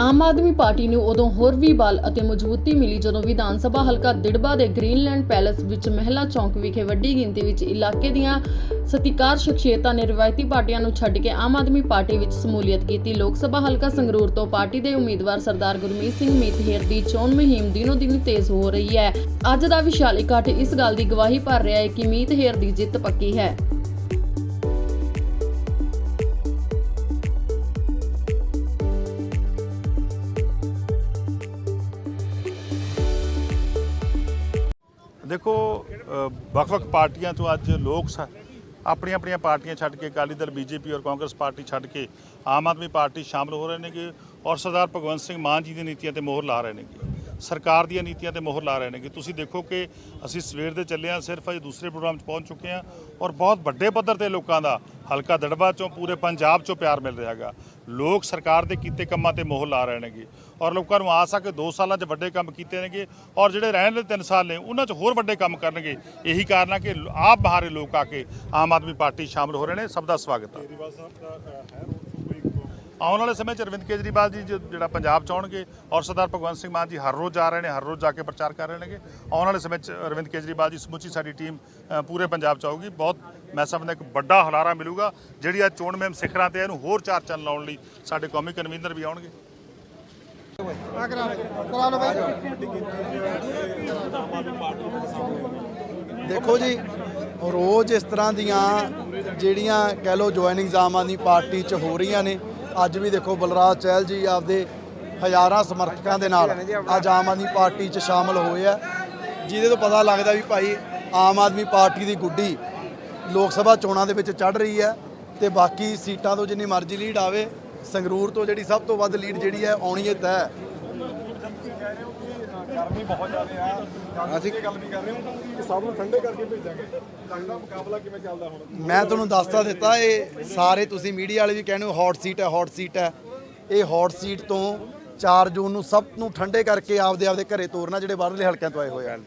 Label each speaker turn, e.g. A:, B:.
A: Aam Aadmi party ਨੂੰ ਉਦੋਂ ਹੋਰ ਵੀ ਬਲ ਅਤੇ ਮਜ਼ਬੂਤੀ ਮਿਲੀ ਜਦੋਂ ਵਿਧਾਨ ਸਭਾ ਹਲਕਾ ਦਿੜਬਾ ਦੇ ਗ੍ਰੀਨਲੈਂਡ ਪੈਲੇਸ ਵਿੱਚ ਮਹਿਲਾ ਚੌਂਕ ਵਿਖੇ ਵੱਡੀ ਗਿਣਤੀ ਵਿੱਚ ਇਲਾਕੇ ਦੀਆਂ ਸਤਿਕਾਰ ਸ਼ਖਸੀਅਤਾਂ ਨੇ ਰਵਾਇਤੀ ਪਾਰਟੀਆਂ ਨੂੰ ਛੱਡ ਕੇ ਆਮ ਆਦਮੀ ਪਾਰਟੀ ਵਿੱਚ ਸ਼ਮੂਲੀਅਤ ਕੀਤੀ। ਲੋਕ ਸਭਾ ਹਲਕਾ ਸੰਗਰੂਰ ਤੋਂ ਪਾਰਟੀ ਦੇ ਉਮੀਦਵਾਰ ਸਰਦਾਰ ਗੁਰਮੀਤ ਸਿੰਘ ਮੀਤਹੇਰ ਦੀ ਚੋਣ ਮੁਹਿੰਮ ਦਿਨੋ ਦਿਨ ਤੇਜ਼ ਹੋ ਰਹੀ ਹੈ। ਅੱਜ ਦਾ ਵਿਸ਼ਾਲ ਇਕੱਠ ਇਸ ਗੱਲ ਦੀ ਗਵਾਹੀ ਭਰ ਰਿਹਾ ਹੈ ਕਿ ਮੀਤਹੇਰ ਦੀ ਜਿੱਤ ਪੱਕੀ ਹੈ।
B: ਦੇਖੋ ਵੱਖ-ਵੱਖ ਪਾਰਟੀਆਂ ਤੋਂ ਅੱਜ ਲੋਕ ਸ- ਆਪਣੀਆਂ ਆਪਣੀਆਂ ਪਾਰਟੀਆਂ ਛੱਡ ਕੇ ਅਕਾਲੀ ਦਲ, ਬੀਜੇਪੀ ਔਰ ਕਾਂਗਰਸ ਪਾਰਟੀ ਛੱਡ ਕੇ ਆਮ ਆਦਮੀ ਪਾਰਟੀ ਸ਼ਾਮਲ ਹੋ ਰਹੇ ਨੇਗੇ ਔਰ ਸਰਦਾਰ ਭਗਵੰਤ ਸਿੰਘ ਮਾਨ ਜੀ ਦੀਆਂ ਨੀਤੀਆਂ ਤੇ ਮੋਹਰ ਲਾ ਰਹੇ ਨੇਗੇ। ਸਰਕਾਰ ਦੀਆਂ ਨੀਤੀਆਂ ਤੇ ਮੋਹਰ ਲਾ ਰਹੇ ਨੇਗੇ। ਤੁਸੀਂ ਦੇਖੋ ਕਿ ਅਸੀਂ ਸਵੇਰ ਦੇ ਚੱਲੇ ਹਾਂ, ਸਿਰਫ ਅਜੇ ਦੂਸਰੇ ਪ੍ਰੋਗਰਾਮ 'ਚ ਪਹੁੰਚ ਚੁੱਕੇ ਹਾਂ ਔਰ ਬਹੁਤ ਵੱਡੇ ਪੱਧਰ ਤੇ ਲੋਕਾਂ ਦਾ ਹਲਕਾ ਦੜਬਾ ਚੋਂ ਪੂਰੇ ਪੰਜਾਬ ਚੋਂ ਪਿਆਰ ਮਿਲ ਰਿਹਾ ਹੈਗਾ। ਲੋਕ ਸਰਕਾਰ ਦੇ ਕੀਤੇ ਕੰਮਾਂ ਤੇ ਮੋਹਰ ਲਾ ਰਹੇ ਨੇਗੇ ਔਰ ਲੋਕਾਂ ਨੂੰ ਆਸ ਆ ਕਿ 2 ਸਾਲਾਂ 'ਚ ਵੱਡੇ ਕੰਮ ਕੀਤੇ ਨੇਗੇ ਔਰ ਜਿਹੜੇ ਰਹਿਣ ਦੇ 3 ਸਾਲ ਨੇ, ਉਹਨਾਂ 'ਚ ਹੋਰ ਵੱਡੇ ਕੰਮ ਕਰਨਗੇ। ਇਹੀ ਕਾਰਨ ਆ ਕਿ ਆਪ ਬਾਹਰੇ ਲੋਕ ਆ ਕੇ ਆਮ ਆਦਮੀ ਪਾਰਟੀ ਸ਼ਾਮਲ ਹੋ ਰਹੇ ਨੇ। ਸਭ ਦਾ ਸਵਾਗਤ ਹੈ ਆਉਣ ਵਾਲੇ ਸਮੇਂ 'ਚ ਅਰਵਿੰਦ ਕੇਜਰੀਵਾਲ ਜੀ ਜਿਹੜਾ ਪੰਜਾਬ ਚ ਆਉਣਗੇ ਔਰ ਸਰਦਾਰ ਭਗਵੰਤ ਸਿੰਘ ਮਾਨ ਜੀ ਹਰ ਰੋਜ਼ ਜਾ ਰਹੇ ਨੇ, ਹਰ ਰੋਜ਼ ਜਾ ਕੇ ਪ੍ਰਚਾਰ ਕਰ ਰਹੇ ਨੇਗੇ। ਆਉਣ ਵਾਲੇ ਸਮੇਂ 'ਚ ਅਰਵਿੰਦ ਕੇਜਰੀਵਾਲ ਜੀ ਸਮੁੱਚੀ ਸਾਡੀ ਟੀਮ ਪੂਰੇ ਪੰਜਾਬ ਚ ਆਊਗੀ। ਬਹੁਤ ਮੈਂ ਸਮਝਦਾ ਇੱਕ ਵੱਡਾ ਹਲਾਰਾ ਮਿਲੂਗਾ, ਜਿਹੜੀ ਅੱਜ ਚੋਣ ਮਹਿਮ ਸਿਖਰਾਂ ਤੇ ਇਹਨੂੰ ਹੋਰ ਚਾਰ ਚੰਨ ਲਾਉਣ ਲਈ ਸਾਡੇ ਕੌਮੀ ਕਨਵੀਨਰ ਵੀ ਆਉਣਗੇ।
C: ਦੇਖੋ ਜੀ, ਰੋਜ਼ ਇਸ ਤਰ੍ਹਾਂ ਦੀਆਂ ਜਿਹੜੀਆਂ ਕਹਿ ਲਓ ਜੁਆਇਨਿੰਗਸ ਆਮ ਆਦਮੀ ਪਾਰਟੀ 'ਚ ਹੋ ਰਹੀਆਂ ਨੇ ਅੱਜ ਵੀ ਦੇਖੋ ਬਲਰਾਜ ਚਹਿਲ ਜੀ ਆਪਦੇ ਹਜ਼ਾਰਾਂ ਸਮਰਥਕਾਂ ਦੇ ਨਾਲ ਅੱਜ ਆਮ ਆਦਮੀ ਪਾਰਟੀ 'ਚ ਸ਼ਾਮਲ ਹੋਏ ਆ। ਜਿਹਦੇ ਤੋਂ ਪਤਾ ਲੱਗਦਾ ਵੀ ਭਾਈ ਆਮ ਆਦਮੀ ਪਾਰਟੀ ਦੀ ਗੁੱਡੀ ਲੋਕ ਸਭਾ ਚੋਣਾਂ ਦੇ ਵਿੱਚ ਚੜ ਰਹੀ ਹੈ ਤੇ ਬਾਕੀ ਸੀਟਾਂ ਤੋਂ ਜਿੰਨੀ ਮਰਜ਼ੀ ਲੀਡ ਆਵੇ ਸੰਗਰੂਰ ਤੋਂ ਜਿਹੜੀ ਸਭ ਤੋਂ ਵੱਧ ਲੀਡ ਜਿਹੜੀ ਹੈ, ਆਉਣੀ ਹੈ ਤੈਅ
D: ਗਰਮੀ ਬਹੁਤ ਜ਼ਿਆਦਾ ਆ। ਅਸੀਂ ਗੱਲ ਵੀ ਕਰ ਰਹੇ ਹਾਂ। ਕਿ ਸਭ ਨੂੰ ਠੰਡੇ ਕਰਕੇ ਭੇਜਾਂਗੇ। ਲੱਗਦਾ ਮੁਕਾਬਲਾ ਕਿਵੇਂ ਚੱਲਦਾ ਹੁਣ?
C: ਮੈਂ ਤੁਹਾਨੂੰ ਦੱਸਤਾ ਦਿੱਤਾ ਇਹ ਸਾਰੇ ਤੁਸੀਂ ਮੀਡੀਆ ਵਾਲੇ ਵੀ ਕਹਿੰਦੇ ਹੋ ਹੌਟ ਸੀਟ ਹੈ ਹੌਟ ਸੀਟ ਹੈ। ਇਹ ਹੌਟ ਸੀਟ ਤੋਂ 4 ਜੂਨ ਨੂੰ ਸਭ ਨੂੰ ਠੰਡੇ ਕਰਕੇ ਆਪਦੇ ਆਪਦੇ ਘਰੇ ਤੋਰਨਾ ਜਿਹੜੇ ਬਾਹਰਲੇ ਹਲਕਿਆਂ ਤੋਂ ਆਏ ਹੋਏ ਆ।